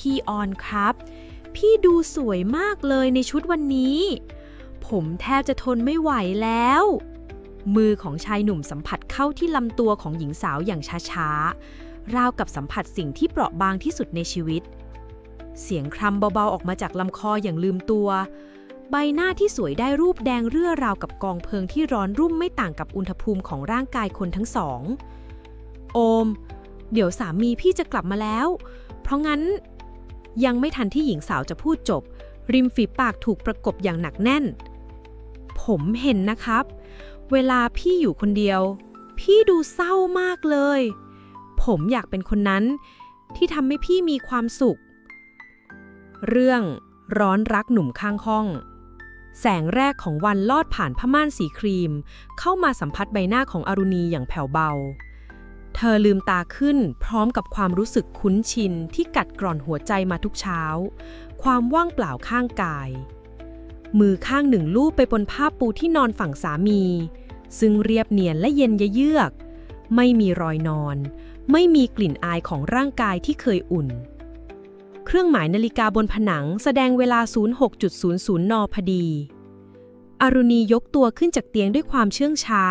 พี่ออนครับ พี่ดูสวยมากเลยในชุดวันนี้ ผมแทบจะทนไม่ไหวแล้ว มือของชายหนุ่มสัมผัสเข้าที่ลำตัวของหญิงสาวอย่างช้าๆ ราวกับสัมผัสสิ่งที่เปราะบางที่สุดในชีวิต เสียงครำเบาๆออกมาจากลำคออย่างลืมตัว ใบหน้าที่สวยได้รูปแดงเรื่อราวกับกองเพลิงที่ร้อนรุ่มไม่ต่างกับอุณหภูมิของร่างกายคนทั้งสอง โอม เดี๋ยวสามีพี่จะกลับมาแล้ว เพราะงั้น ยังไม่ทันที่หญิงสาวจะพูดจบ ริมฝีปากถูกประกบอย่างหนักแน่น ผมเห็นนะครับ เวลาพี่อยู่คนเดียว พี่ดูเศร้ามากเลย ผมอยากเป็นคนนั้น ที่ทำให้พี่มีความสุข เรื่องร้อนรักหนุ่มข้างห้อง แสงแรกของวันลอดผ่านผ้าม่านสีครีม เข้ามาสัมผัสใบหน้าของอรุณีอย่างแผ่วเบา เธอลืมตาขึ้นพร้อมกับความรู้สึกคุ้นชินที่กัดกร่อนหัวใจมาทุกเช้า ความว่างเปล่าข้างกาย มือข้างหนึ่งลูบไปบนผ้าปูที่นอนฝั่งสามี ซึ่งเรียบเนียนและเย็นเยือก ไม่มีรอยนอน ไม่มีกลิ่นอายของร่างกายที่เคยอุ่น เครื่องหมายนาฬิกาบนผนังแสดงเวลา 06.00 นพอดี อรุณียกตัวขึ้นจากเตียงด้วยความเชื่องช้า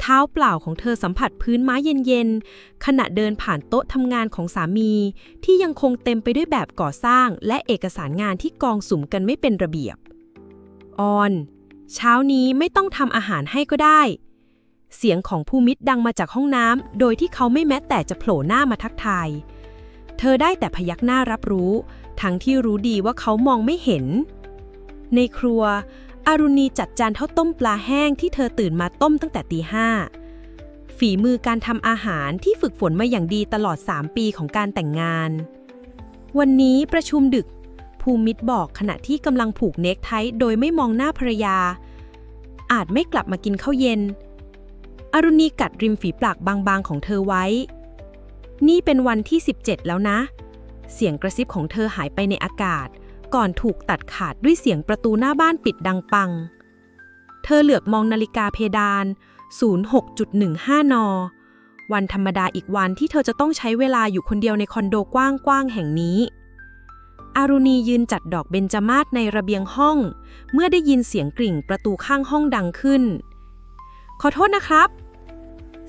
เท้าเปล่าของเธอสัมผัสพื้นไม้เย็นๆ ขณะเดินผ่านโต๊ะทำงานของสามี ที่ยังคงเต็มไปด้วยแบบก่อสร้าง และเอกสารงานที่กองสุมกันไม่เป็นระเบียบ ออน เช้านี้ไม่ต้องทำอาหารให้ก็ได้ เสียงของผู้มิตรดังมาจากห้องน้ำโดยที่เขาไม่แม้แต่จะโผล่หน้ามาทักทาย เธอได้แต่พยักหน้ารับรู้ ทั้งที่รู้ดีว่าเขามองไม่เห็น ในครัว อารุณีจัดจานข้าวต้มปลาแห้งที่เธอตื่นมาต้มตั้งแต่ตีห้าฝีมือการทำอาหารที่ฝึกฝนมาอย่างดีตลอด 3 ปีของการแต่งงาน วันนี้ประชุมดึก ภูมิตรบอกขณะที่กำลังผูกเนคไทโดยไม่มองหน้าภรรยา อาจไม่กลับมากินข้าวเย็น อรุณีกัดริมฝีปากบางๆของเธอไว้ นี่เป็นวันที่ 17 แล้วนะ เสียงกระซิบของเธอหายไปในอากาศ ก่อนถูกตัดขาดด้วยเสียงประตูหน้าบ้านปิดดังปัง เธอเหลือบมองนาฬิกาเพดาน 06.15 น วันธรรมดาอีกวันที่เธอจะต้องใช้เวลาอยู่คนเดียวในคอนโดกว้างๆแห่งนี้ อารุณียืนจัดดอกเบญจมาศในระเบียงห้อง เมื่อได้ยินเสียงกริ่งประตูข้างห้องดังขึ้น ขอโทษนะครับ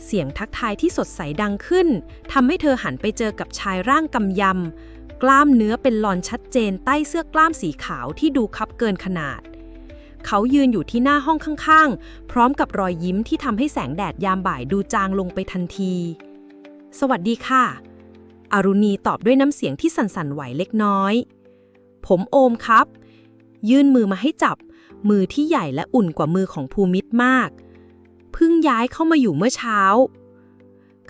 เสียงทักทายที่สดใสดังขึ้นทำให้เธอหันไปเจอกับชายร่างกำยำ กล้ามเนื้อเป็นลอนชัดเจนใต้เสื้อกล้ามสีขาวที่ดูคับเกินขนาด เขายืนอยู่ที่หน้าห้องข้างๆ พร้อมกับรอยยิ้มที่ทำให้แสงแดดยามบ่ายดูจางลงไปทันที สวัสดีค่ะ อรุณีตอบด้วยน้ำเสียงที่สั่นๆไหวเล็กน้อย ผมโอมครับ ยื่นมือมาให้จับ มือที่ใหญ่และอุ่นกว่ามือของภูมิตรมากเพิ่งย้ายเข้ามาอยู่เมื่อเช้า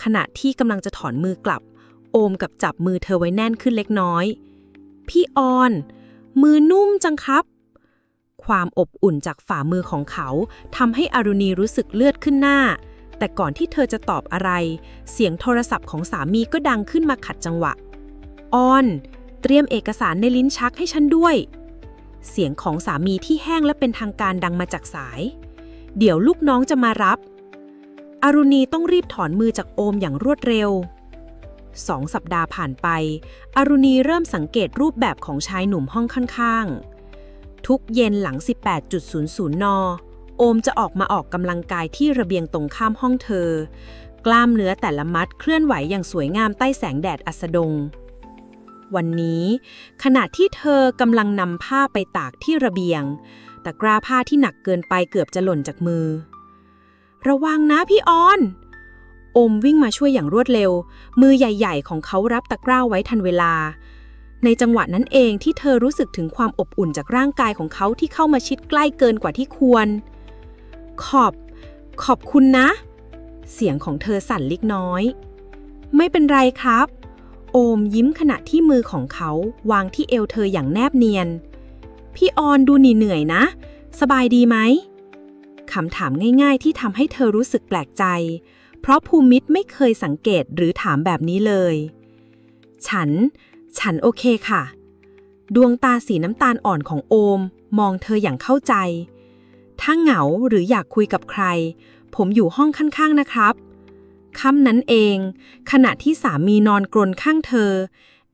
ขณะที่กำลังจะถอนมือกลับ โอมกับจับมือเธอไว้แน่นขึ้นเล็กน้อย พี่ออน มือนุ่มจังครับ ความอบอุ่นจากฝ่ามือของเขาทำให้อรุณีรู้สึกเลือดขึ้นหน้า แต่ก่อนที่เธอจะตอบอะไร เสียงโทรศัพท์ของสามีก็ดังขึ้นมาขัดจังหวะ ออน เตรียมเอกสารในลิ้นชักให้ฉันด้วย เสียงของสามีที่แห้งและเป็นทางการดังมาจากสาย เดี๋ยวลูกน้องจะมารับ อรุณีต้องรีบถอนมือจากโอมอย่างรวดเร็ว สองสัปดาห์ผ่านไป อรุณีเริ่มสังเกตรูปแบบของชายหนุ่มห้องข้างๆ ทุกเย็นหลัง 18.00 น โอมจะออกมาออกกำลังกายที่ระเบียงตรงข้ามห้องเธอ กล้ามเนื้อแต่ละมัดเคลื่อนไหวอย่างสวยงามใต้แสงแดดอัสดง วันนี้ ขณะที่เธอกำลังนำผ้าไปตากที่ระเบียง ตะกร้าผ้าที่หนักเกินไปเกือบจะหล่นจากมือ ระวังนะพี่ออน อมวิ่งมาช่วยอย่างรวดเร็ว มือใหญ่ ๆ ของเขารับตะกร้าไว้ทันเวลา ในจังหวะนั้นเองที่เธอรู้สึกถึงความอบอุ่นจากร่างกายของเขาที่เข้ามาชิดใกล้เกินกว่าที่ควร ขอบ ขอบคุณนะ เสียงของเธอสั่นเล็กน้อย ไม่เป็นไรครับ โอมยิ้มขณะที่มือของเขาวางที่เอวเธออย่างแนบเนียน พี่ออนดูหนีเหนื่อยนะ สบายดีไหมคำถามง่าย ๆ ที่ทำให้เธอรู้สึกแปลกใจ เพราะภูมิตรไม่เคยสังเกตหรือถามแบบนี้เลย ฉัน ฉันโอเคค่ะ ดวงตาสีน้ำตาลอ่อนของโอม มองเธออย่างเข้าใจ ถ้าเหงาหรืออยากคุยกับใคร ผมอยู่ห้องข้างๆนะครับค่ำนั้นเอง ขณะที่สามีนอนกรนข้างเธอ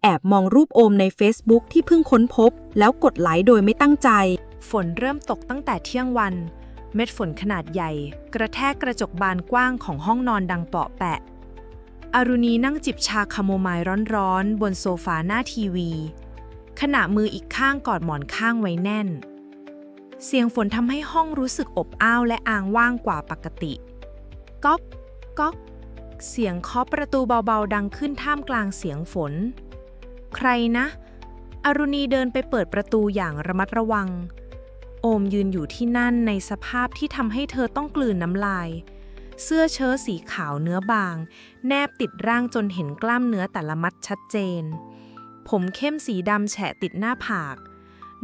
แอบมองรูปโอมใน Facebook ที่เพิ่งค้นพบ แล้วกดไลค์โดยไม่ตั้งใจ ฝนเริ่มตกตั้งแต่เที่ยงวัน เม็ดฝนขนาดใหญ่ กระแทกกระจกบานกว้างของห้องนอนดังเปาะแปะ อารุณีนั่งจิบชาคาโมไมล์ร้อนๆ บนโซฟาหน้าทีวี ขณะมืออีกข้างกอดหมอนข้างไว้แน่น เสียงฝนทำให้ห้องรู้สึกอบอ้าวและอ้างว่างกว่าปกติก๊อกก๊อกเสียงเคาะประตูเบาๆ ดังขึ้นท่ามกลางเสียงฝน ใครนะ อรุณีเดินไปเปิดประตูอย่างระมัดระวัง โอมยืนอยู่ที่นั่นในสภาพที่ทำให้เธอต้องกลืนน้ำลาย เสื้อเชิ้ตสีขาวเนื้อบาง แนบติดร่างจนเห็นกล้ามเนื้อแต่ละมัดชัดเจน ผมเข้มสีดำแฉะติดหน้าผาก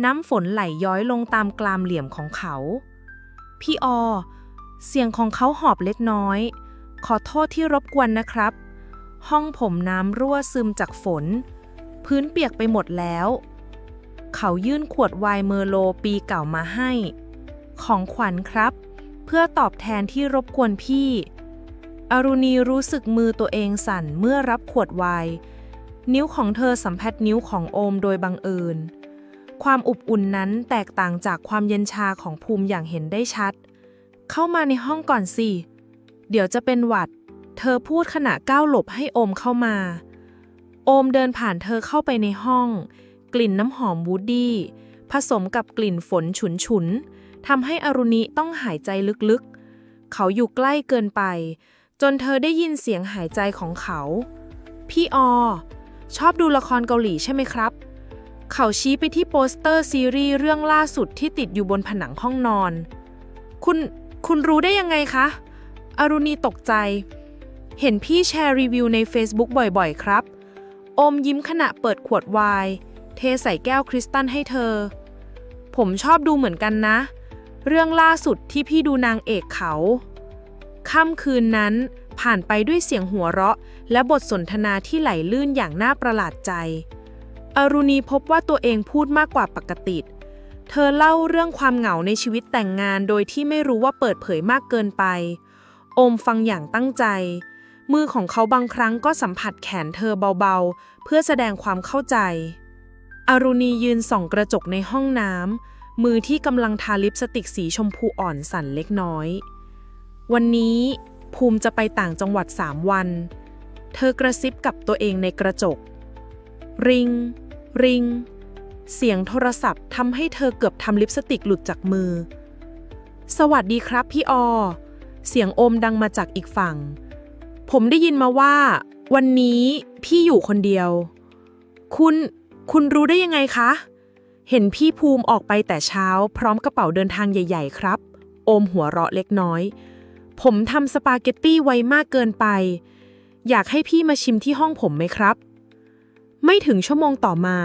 น้ำฝนไหลย้อยลงตามกลามเหลี่ยมของเขา พี่อเสียงของเขาหอบเล็กน้อย ขอโทษที่รบกวนนะครับ ห้องผมน้ำรั่วซึมจากฝน พื้นเปียกไปหมดแล้ว เขายื่นขวดไวน์เมอร์โลปีเก่ามาให้ ของขวัญครับ เพื่อตอบแทนที่รบกวนพี่ อรุณีรู้สึกมือตัวเองสั่นเมื่อรับขวดไวน์นิ้วของเธอสัมผัสนิ้วของโอมโดยบังเอิญ ความอบอุ่นนั้นแตกต่างจากความเย็นชาของภูมิอย่างเห็นได้ชัด เข้ามาในห้องก่อนสิ เดี๋ยวจะเป็นหวัด เธอพูดขณะก้าวหลบให้โอมเข้ามา โอมเดินผ่านเธอเข้าไปในห้อง กลิ่นน้ำหอมวูดดี้ผสมกับกลิ่นฝนฉุนๆทำให้อรุณีต้องหายใจลึกๆ เขาอยู่ใกล้เกินไป จนเธอได้ยินเสียงหายใจของเขา พี่อชอบดูละครเกาหลีใช่ไหมครับ เขาชี้ไปที่โปสเตอร์ซีรีส์เรื่องล่าสุดที่ติดอยู่บนผนังห้องนอน คุณ คุณรู้ได้ยังไงคะ อรุณีตกใจ เห็นพี่แชร์รีวิวใน Facebook บ่อยๆ ครับ อมยิ้มขณะเปิดขวดไวน์ เทใส่แก้วคริสตัลให้เธอ ผมชอบดูเหมือนกันนะ เรื่องล่าสุดที่พี่ดูนางเอกเขา ค่ำคืนนั้นผ่านไปด้วยเสียงหัวเราะ และบทสนทนาที่ไหลลื่นอย่างน่าประหลาดใจ อรุณีพบว่าตัวเองพูดมากกว่าปกติ เธอเล่าเรื่องความเหงาในชีวิตแต่งงานโดยที่ไม่รู้ว่าเปิดเผยมากเกินไป โอมฟังอย่างตั้งใจ มือของเขาบางครั้งก็สัมผัสแขนเธอเบาๆ เพื่อแสดงความเข้าใจ อรุณียืนส่องกระจกในห้องน้ำ มือที่กำลังทาลิปสติกสีชมพูอ่อนสั่นเล็กน้อย วันนี้ภูมิจะไปต่างจังหวัดสามวัน เธอกระซิบกับตัวเองในกระจก ริง ริง เสียงโทรศัพท์ทำให้เธอเกือบทำลิปสติกหลุดจากมือ สวัสดีครับพี่อเสียงโอมดังมาจากอีกฝั่ง ผมได้ยินมาว่า วันนี้พี่อยู่คนเดียว คุณ คุณรู้ได้ยังไงคะ เห็นพี่ภูมิออกไปแต่เช้า พร้อมกระเป๋าเดินทางใหญ่ ๆ ครับ โอมหัวเราะเล็กน้อย ผมทำสปาเกตตี้ไวมากเกินไป อยากให้พี่มาชิมที่ห้องผมไหมครับ ไม่ถึงชั่วโมงต่อมา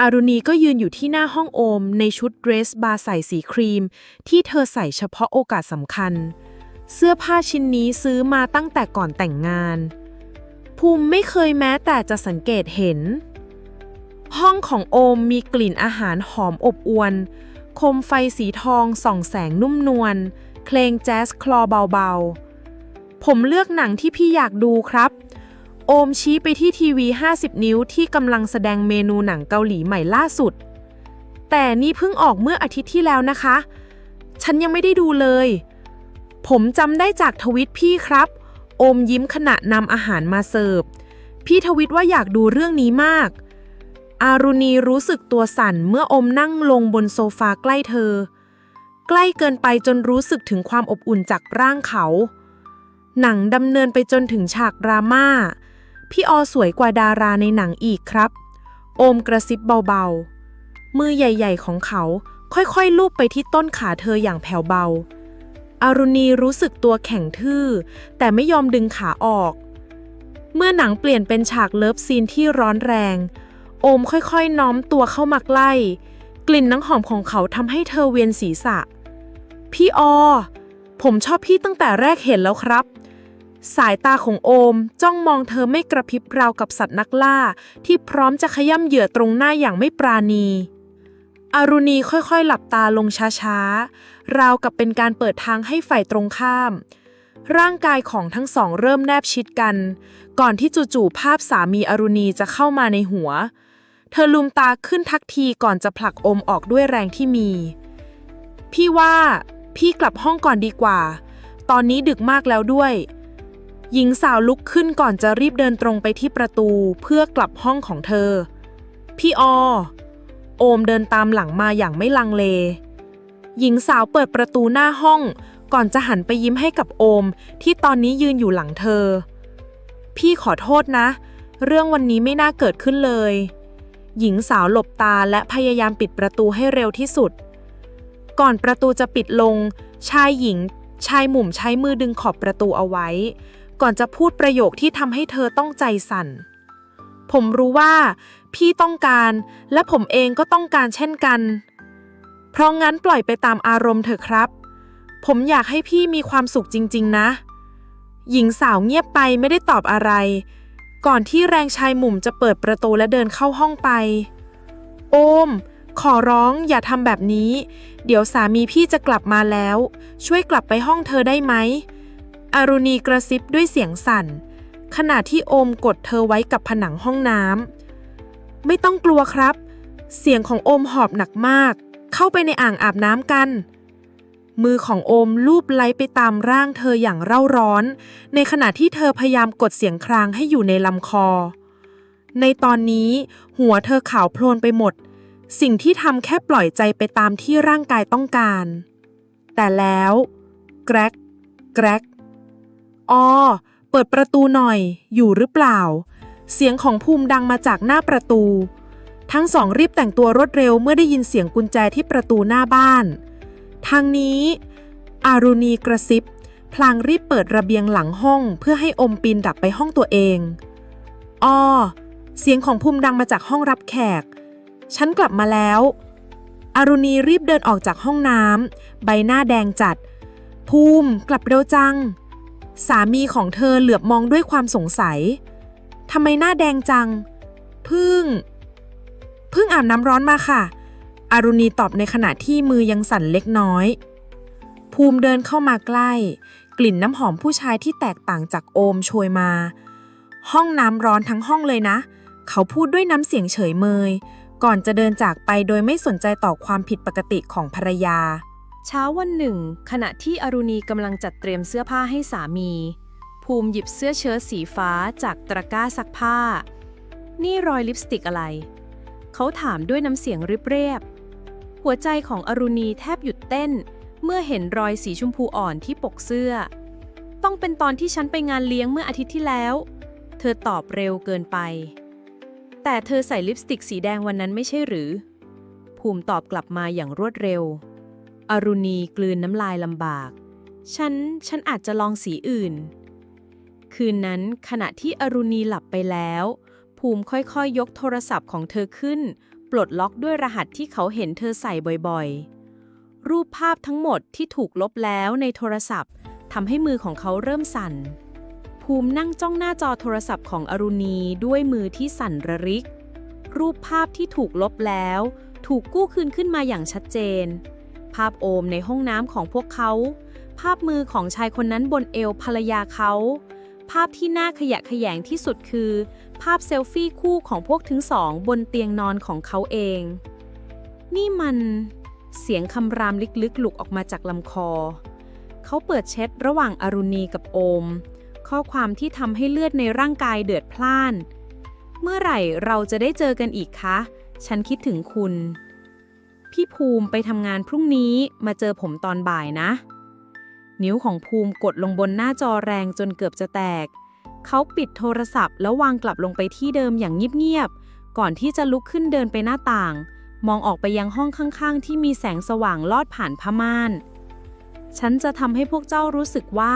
อารุณีก็ยืนอยู่ที่หน้าห้องโอม ในชุดเดรสบาร์ใส่สีครีม ที่เธอใส่เฉพาะโอกาสสำคัญ เสื้อผ้าชิ้นนี้ซื้อมาตั้งแต่ก่อนแต่งงาน ภูมิไม่เคยแม้แต่จะสังเกตเห็น ห้องของโอมมีกลิ่นอาหารหอมอบอวน คมไฟสีทองส่องแสงนุ่มนวล เพลงแจ๊สคลอเบาๆ ผมเลือกหนังที่พี่อยากดูครับ โอมชี้ไปที่ทีวี 50 นิ้วที่กำลังแสดงเมนูหนังเกาหลีใหม่ล่าสุด แต่นี่เพิ่งออกเมื่ออาทิตย์ที่แล้วนะคะ ฉันยังไม่ได้ดูเลย ผมจำได้จากทวิตพี่ครับ โอมยิ้มขณะนำอาหารมาเสิร์ฟ พี่ทวิตว่าอยากดูเรื่องนี้มาก อารุณีรู้สึกตัวสั่นเมื่ออมนั่งลงบนโซฟาใกล้เธอ ใกล้เกินไปจนรู้สึกถึงความอบอุ่นจากร่างเขา หนังดำเนินไปจนถึงฉากดราม่า พี่ออสวยกว่าดาราในหนังอีกครับ โอมกระซิบเบาๆ มือใหญ่ ๆ ของเขาค่อยๆ ลูบไปที่ต้นขาเธออย่างแผ่วเบา อารุณีรู้สึกตัวแข็งทื่อ แต่ไม่ยอมดึงขาออก เมื่อหนังเปลี่ยนเป็นฉากเลิฟซีนที่ร้อนแรง โอมค่อยๆ น้อมตัวเข้ามาใกล้ กลิ่นน้ำหอมของเขาทำให้เธอเวียนศีรษะ พี่อผมชอบพี่ตั้งแต่แรกเห็นแล้วครับ สายตาของโอมจ้องมองเธอไม่กระพริบราวกับสัตว์นักล่า ที่พร้อมจะขย่ำเหยื่อตรงหน้าอย่างไม่ปราณีอารุณีค่อยๆ หลับตาลงช้าๆ ราวกับเป็นการเปิดทางให้ฝ่ายตรงข้าม ร่างกายของทั้งสองเริ่มแนบชิดกัน ก่อนที่จู่ๆภาพสามีอรุณีจะเข้ามาในหัว ธอลืมตาขึ้นทักทีก่อนจะผลักโอมออกด้วยแรงที่มี พี่ว่า พี่กลับห้องก่อนดีกว่า ตอนนี้ดึกมากแล้วด้วย หญิงสาวลุกขึ้นก่อนจะรีบเดินตรงไปที่ประตูเพื่อกลับห้องของเธอ พี่ออ โอมเดินตามหลังมาอย่างไม่ลังเล หญิงสาวเปิดประตูหน้าห้อง ก่อนจะหันไปยิ้มให้กับโอม ที่ตอนนี้ยืนอยู่หลังเธอ พี่ขอโทษนะ เรื่องวันนี้ไม่น่าเกิดขึ้นเลย หญิงสาวหลบตาและพยายามปิดประตูให้เร็วที่สุด ก่อนประตูจะปิดลง ชายหญิงชายหมุ่มใช้มือดึงขอบประตูเอาไว้ ก่อนจะพูดประโยคที่ทำให้เธอต้องใจสั่น ผมรู้ว่า พี่ต้องการ และผมเองก็ต้องการเช่นกัน เพราะงั้นปล่อยไปตามอารมณ์เถอะครับ ผมอยากให้พี่มีความสุขจริง ๆ นะ หญิงสาวเงียบไปไม่ได้ตอบอะไร ก่อนที่แรงชายหมุ่มจะเปิดประตูและเดินเข้าห้องไป โอม ขอร้องอย่าทำแบบนี้ เดี๋ยวสามีพี่จะกลับมาแล้ว ช่วยกลับไปห้องเธอได้ไหมอรุณีกระซิบด้วยเสียงสั่น ขณะที่โอมกดเธอไว้กับผนังห้องน้ำไม่ต้องกลัวครับ เสียงของโอมหอบหนักมาก เข้าไปในอ่างอาบน้ำกัน มือของโอมลูบไล้ไปตามร่างเธออย่างเร่าร้อน ในขณะที่เธอพยายามกดเสียงครางให้อยู่ในลำคอ ในตอนนี้ หัวเธอขาวโพลนไปหมด สิ่งที่ทำแค่ปล่อยใจไปตามที่ร่างกายต้องการ แต่แล้วแกรกแกรกอ๋อเปิดประตูหน่อยอยู่หรือเปล่า เสียงของภูมิดังมาจากหน้าประตู ทั้งสองรีบแต่งตัวรวดเร็วเมื่อได้ยินเสียงกุญแจที่ประตูหน้าบ้าน ทางนี้อารุณีกระซิบ พลางรีบเปิดระเบียงหลังห้อง เพื่อให้อมปีนดับไปห้องตัวเองอ้อเสียงของภูมิดังมาจากห้องรับแขก ฉันกลับมาแล้ว อารุณีรีบเดินออกจากห้องน้ำใบหน้าแดงจัด ภูมิกลับเร็วจัง สามีของเธอเหลือบมองด้วยความสงสัยทำไมหน้าแดงจัง พึ่ง พึ่งอาบน้ำร้อนมาค่ะ อารุณีตอบในขณะที่มือยังสั่นเล็กน้อย ภูมิเดินเข้ามาใกล้ กลิ่นน้ำหอมผู้ชายที่แตกต่างจากโอมโชยมา ห้องน้ำร้อนทั้งห้องเลยนะ เขาพูดด้วยน้ำเสียงเฉยเมย ก่อนจะเดินจากไปโดยไม่สนใจต่อความผิดปกติของภรรยา เช้าวันหนึ่ง ขณะที่อรุณีกำลังจัดเตรียมเสื้อผ้าให้สามี ภูมิหยิบเสื้อเชิ้ตสีฟ้าจากตะกร้าซักผ้า นี่รอยลิปสติกอะไร เขาถามด้วยน้ำเสียงริบเรียบ หัวใจของอรุณีแทบหยุดเต้น เมื่อเห็นรอยสีชมพูอ่อนที่ปกเสื้อ ต้องเป็นตอนที่ฉันไปงานเลี้ยงเมื่ออาทิตย์ที่แล้ว เธอตอบเร็วเกินไป แต่เธอใส่ลิปสติกสีแดงวันนั้นไม่ใช่หรือ ภูมิตอบกลับมาอย่างรวดเร็ว อรุณีกลืนน้ำลายลำบาก ฉัน ฉันอาจจะลองสีอื่น คืนนั้นขณะที่อรุณีหลับไปแล้ว ภูมิค่อยๆยยกโทรศัพท์ของเธอขึ้น ปลดล็อกด้วยรหัสที่เขาเห็นเธอใส่บ่อยๆ รูปภาพทั้งหมดที่ถูกลบแล้วในโทรศัพท์ทำให้มือของเขาเริ่มสั่น ภูมินั่งจ้องหน้าจอโทรศัพท์ของอรุณีด้วยมือที่สั่นระริก รูปภาพที่ถูกลบแล้ว ถูกกู้คืนขึ้นมาอย่างชัดเจน ภาพโอมในห้องน้ำของพวกเขา ภาพมือของชายคนนั้นบนเอวภรรยาเขา ภาพที่น่าขยะแขยงที่สุดคือ ภาพเซลฟี่คู่ของพวกทั้งสองบนเตียงนอนของเขาเอง นี่มันเสียงคำรามลึกๆ หลุกออกมาจากลำคอ เขาเปิดแชทระหว่างอรุณีกับโอม ข้อความที่ทำให้เลือดในร่างกายเดือดพล่าน เมื่อไหร่เราจะได้เจอกันอีกคะ ฉันคิดถึงคุณ พี่ภูมิไปทำงานพรุ่งนี้มาเจอผมตอนบ่ายนะ นิ้วของภูมิกดลงบนหน้าจอแรงจนเกือบจะแตก เขาปิดโทรศัพท์แล้ววางกลับลงไปที่เดิมอย่างเงียบๆ ก่อนที่จะลุกขึ้นเดินไปหน้าต่าง มองออกไปยังห้องข้างๆ ที่มีแสงสว่างลอดผ่านผ้าม่าน ฉันจะทำให้พวกเจ้ารู้สึกว่า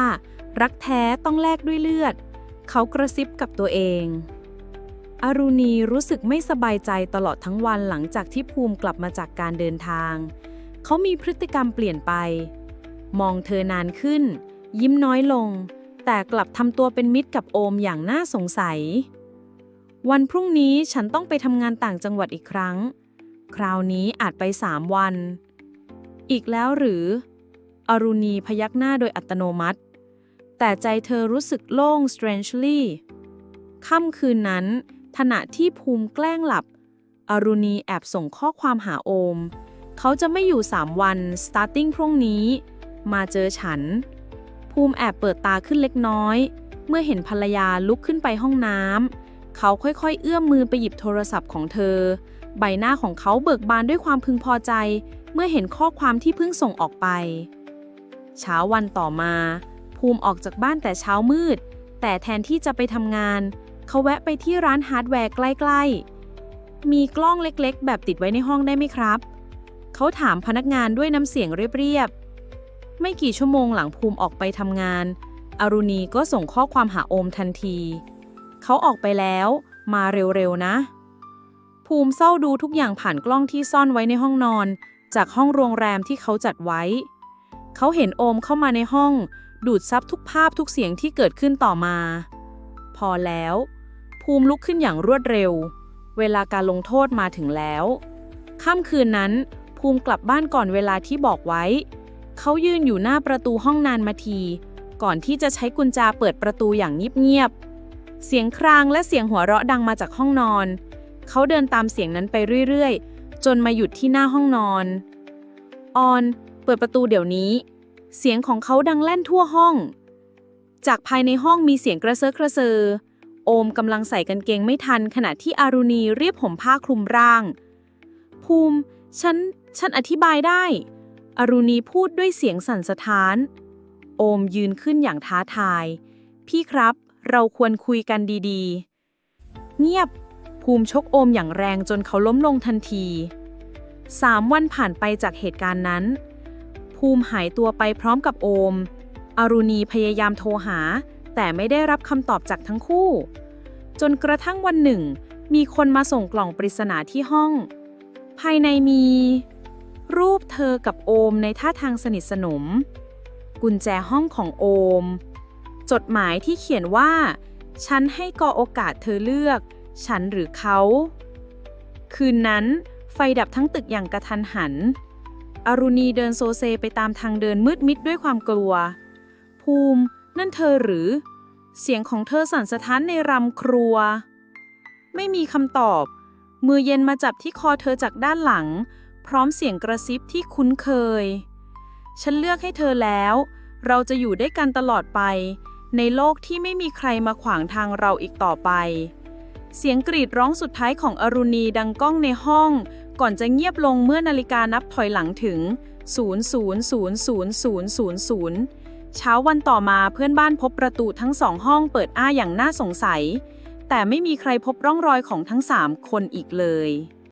รักแท้ต้องแลกด้วยเลือด เขากระซิบกับตัวเองอรุณีรู้สึกไม่สบายใจตลอดทั้งวันหลังจากที่ภูมิกลับมาจากการเดินทาง เขามีพฤติกรรมเปลี่ยนไป มองเธอนานขึ้น ยิ้มน้อยลง แต่กลับทำตัวเป็นมิตรกับโอมอย่างน่าสงสัย วันพรุ่งนี้ฉันต้องไปทำงานต่างจังหวัดอีกครั้ง คราวนี้อาจไปสามวัน อีกแล้วหรือ อรุณีพยักหน้าโดยอัตโนมัติ แต่ใจเธอรู้สึกโล่ง strangely ค่ำคืนนั้นขณะที่ภูมิแกล้งหลับ อรุณีแอบส่งข้อความหาโอม เขาจะไม่อยู่ 3 วัน starting พรุ่งนี้ มาเจอฉัน ภูมิแอบเปิดตาขึ้นเล็กน้อย เมื่อเห็นภรรยาลุกขึ้นไปห้องน้ำเขาค่อยๆ เอื้อมมือไปหยิบโทรศัพท์ของเธอ ใบหน้าของเขาเบิกบานด้วยความพึงพอใจ เมื่อเห็นข้อความที่เพิ่งส่งออกไป เช้าวันต่อมา ภูมิออกจากบ้านแต่เช้ามืด แต่แทนที่จะไปทำงาน เขาแวะไปที่ร้านฮาร์ดแวร์ใกล้ๆ มีกล้องเล็กๆ แบบติดไว้ในห้องได้ไหมครับ เขาถามพนักงานด้วยน้ำเสียงเรียบๆ ไม่กี่ชั่วโมงหลังภูมิออกไปทำงาน อรุณีก็ส่งข้อความหาโอมทันที เขาออกไปแล้ว มาเร็วๆนะ ภูมิเศร้าดูทุกอย่างผ่านกล้องที่ซ่อนไว้ในห้องนอน จากห้องโรงแรมที่เขาจัดไว้ เขาเห็นโอมเข้ามาในห้อง ดูดซับทุกภาพทุกเสียงที่เกิดขึ้นต่อมา พอแล้ว ภูมิลุกขึ้นอย่างรวดเร็ว เวลาการลงโทษมาถึงแล้วค่ำคืนนั้น ภูมิกลับบ้านก่อนเวลาที่บอกไว้ เขายืนอยู่หน้าประตูห้องนานมาที ก่อนที่จะใช้กุญแจเปิดประตูอย่างเงียบๆ เสียงครางและเสียงหัวเราะดังมาจากห้องนอน เขาเดินตามเสียงนั้นไปเรื่อยๆ จนมาหยุดที่หน้าห้องนอน ออน เปิดประตูเดี๋ยวนี้ เสียงของเขาดังแล่นทั่วห้อง จากภายในห้องมีเสียงกระเซาะกระเซอโอมกำลังใส่กางเกงไม่ทัน ขณะที่อารุณีเรียบผมผ้าคลุมร่าง ภูมิ ฉัน ฉันอธิบายได้ อรุณีพูดด้วยเสียงสั่นสะท้าน โอมยืนขึ้นอย่างท้าทาย พี่ครับ เราควรคุยกันดีๆ เงียบ ภูมิชกโอมอย่างแรงจนเขาล้มลงทันทีสามวันผ่านไปจากเหตุการณ์นั้น ภูมิหายตัวไปพร้อมกับโอม อรุณีพยายามโทรหา แต่ไม่ได้รับคำตอบจากทั้งคู่ จนกระทั่งวันหนึ่ง มีคนมาส่งกล่องปริศนาที่ห้อง ภายในมี รูปเธอกับโอมในท่าทางสนิทสนม กุญแจห้องของโอม จดหมายที่เขียนว่า ฉันให้กอโอกาสเธอเลือก ฉันหรือเขา คืนนั้น ไฟดับทั้งตึกอย่างกระทันหัน อรุณีเดินโซเซไปตามทางเดินมืดมิดด้วยความกลัว ภูมินั่นเธอหรือ เสียงของเธอสั่นสะท้านในรำครัว ไม่มีคำตอบ มือเย็นมาจับที่คอเธอจากด้านหลัง พร้อมเสียงกระซิบที่คุ้นเคย ฉันเลือกให้เธอแล้ว เราจะอยู่ด้วยกันตลอดไป ในโลกที่ไม่มีใครมาขวางทางเราอีกต่อไป เสียงกรีดร้องสุดท้ายของอรุณีดังก้องในห้อง ก่อนจะเงียบลงเมื่อนาฬิกานับถอยหลังถึง 000000เช้าวันต่อมาเพื่อนบ้านพบประตูทั้งสองห้องเปิดอ้าอย่างน่าสงสัย แต่ไม่มีใครพบร่องรอยของทั้งสามคนอีกเลย